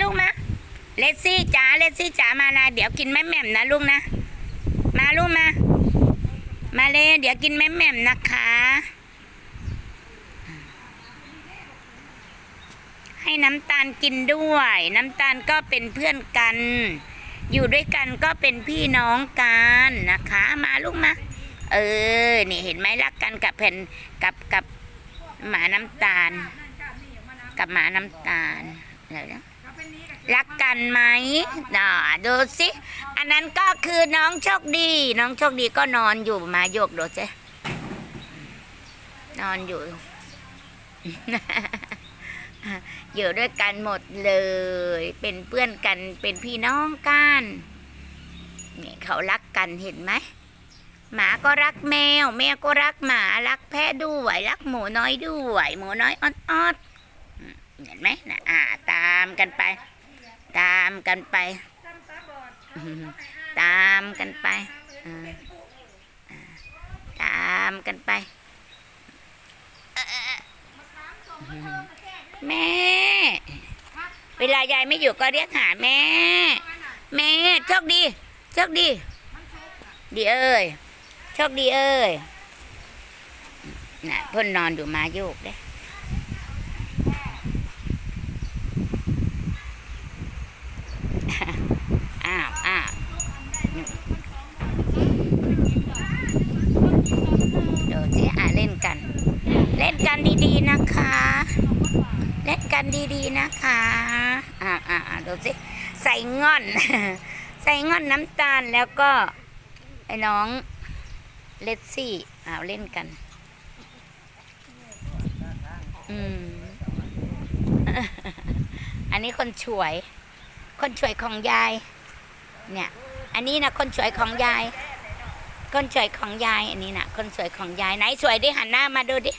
ลูกมาเลสซี่จ๋าเลสซี่จ๋ามานะเดี๋ยวกินแม่แหม่มนะลูกนะ มาลูกมา มาเลยเดี๋ยวกินแม่แหม่มนะคะ ให้น้ำตาลกินด้วย น้ำตาลก็เป็นเพื่อนกัน อยู่ด้วยกันก็เป็นพี่น้องกันนะคะ มาลูกมา เออ นี่เห็นไหมรักกันกับแผ่นกับกับหมาน้ำตาล กับหมาน้ำตาลเดี๋ยวนะ รักกันไหมน่าดูสิอันนั้นก็คือน้องโชคดี น้องโชคดีก็นอนอยู่มาโยกดูสินอนอยู่ อยู่ด้วยกันหมดเลย เป็นเพื่อนกันเป็นพี่น้องกันเนี่ยเขารักกันเห็นไหมหมาก็รักแมว แมวก็รักหมารักแพะด้วยรักหมูน้อยด้วยหมูน้อยออดอ เห็นไหมนะอ่า ตามกันไป ตามกันไป ตามกันไปตามกันไป แม่ เวลายายไม่อยู่ก็เรียกหาแม่ แม่โชคดีโชคดี ดีเอ้ยโชคดีเอ้ยน่ะพ่นนอนอยู่มาโยกเด้ อ้าวอ้าวเดี๋ยวสิอ่าเล่นกัน เล่นกันดีๆนะคะ เล่นกันดีๆนะคะ อ่าอ่าดูสิ ใส่ง่อน ใส่ง่อนน้ำตาลแล้วก็ ไอ้น้องเลสซี่เอาเล่นกัน อืม อันนี้คนช่วย คนช่วยของยาย เนี่ย อันนี้นะคนช่วยของยาย คนช่วยของยาย อันนี้นะคนสวยของยายไหนสวยดิหันหน้ามาดูดิ